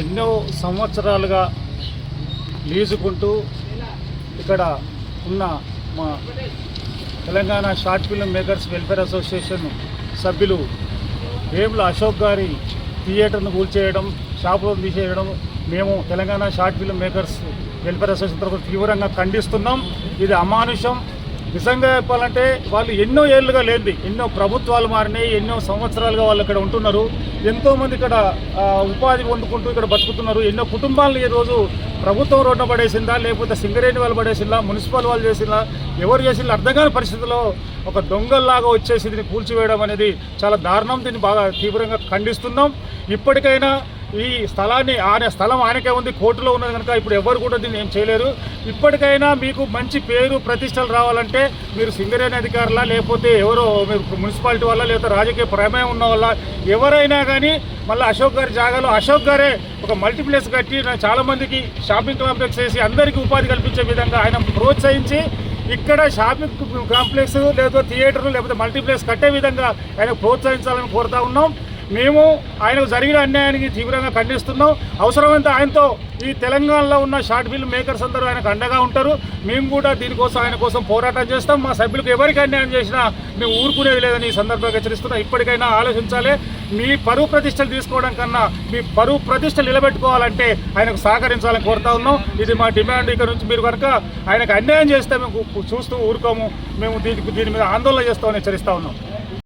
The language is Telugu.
ఎన్నో సంవత్సరాలుగా లీజుకుంటూ ఇక్కడ ఉన్న మా Telangana short film makers welfare association సభ్యులు వేముల అశోక్ గారి థియేటర్ను కూల్చేయడం షాపులను తీసేయడం మేము Telangana short film makers welfare association తరఫున తీవ్రంగా ఖండిస్తున్నాం. ఇది అమానుషం. నిజంగా చెప్పాలంటే వాళ్ళు ఎన్నో ఏళ్ళుగా లేనిది ఎన్నో ప్రభుత్వాలు మారినాయి ఎన్నో సంవత్సరాలుగా వాళ్ళు ఇక్కడ ఉంటున్నారు ఎంతోమంది ఇక్కడ ఉపాధి పొందుకుంటూ ఇక్కడ బతుకుతున్నారు ఎన్నో కుటుంబాలను ఈరోజు ప్రభుత్వం రోడ్డు పడేసిందా లేకపోతే సింగరేణి వాళ్ళు పడేసిందా మున్సిపల్ వాళ్ళు చేసిందా ఎవరు చేసిందా అర్థం కాని పరిస్థితిలో ఒక దొంగల్లాగా వచ్చేసి దీన్ని కూల్చివేయడం అనేది చాలా దారుణం దీన్ని బాగా తీవ్రంగా ఖండిస్తున్నాం. ఇప్పటికైనా ఈ స్థలాన్ని ఆయన స్థలం ఆయనకే ఉంది కోర్టులో ఉన్నది కనుక ఇప్పుడు ఎవరు కూడా దీన్ని ఏం చేయలేరు. ఇప్పటికైనా మీకు మంచి పేరు ప్రతిష్టలు రావాలంటే మీరు సింగరేణి అధికారుల లేకపోతే ఎవరో మీరు మున్సిపాలిటీ వల్ల లేకపోతే రాజకీయ ప్రమేయం ఉన్న వల్ల ఎవరైనా కానీ మళ్ళీ అశోక్ గారి జాగాలో అశోక్ గారే ఒక మల్టీప్లెక్స్ కట్టి చాలామందికి చాలా మందికి షాపింగ్ కాంప్లెక్స్ వేసి అందరికీ ఉపాధి కల్పించే విధంగా ఆయన ప్రోత్సహించి ఇక్కడ షాపింగ్ కాంప్లెక్స్ లేకపోతే థియేటర్లు లేకపోతే మల్టీప్లెక్స్ కట్టే విధంగా ఆయన ప్రోత్సహించాలని కోరుతా ఉన్నాం. మేము ఆయనకు జరిగిన అన్యాయానికి తీవ్రంగా ఖండిస్తున్నాం. అవసరమైతే ఆయనతో ఈ తెలంగాణలో ఉన్న షార్ట్ ఫిల్మ్ మేకర్స్ అందరూ ఆయనకు అండగా ఉంటారు. మేము కూడా దీనికోసం ఆయన కోసం పోరాటం చేస్తాం. మా సభ్యులకు ఎవరికి అన్యాయం చేసినా మేము ఊరుకునేది లేదని ఈ సందర్భంగా హెచ్చరిస్తున్నాం. ఇప్పటికైనా ఆలోచించాలి. మీ పరువు ప్రతిష్టలు తీసుకోవడం కన్నా మీ పరువు ప్రతిష్టలు నిలబెట్టుకోవాలంటే ఆయనకు సహకరించాలని కోరుతా ఉన్నాం. ఇది మా డిమాండ్. ఇక్కడ నుంచి మీరు కనుక ఆయనకు అన్యాయం చేస్తే మేము చూస్తూ ఊరుకోము. మేము దీనికి దీని మీద ఆందోళన చేస్తామని హెచ్చరిస్తా ఉన్నాం.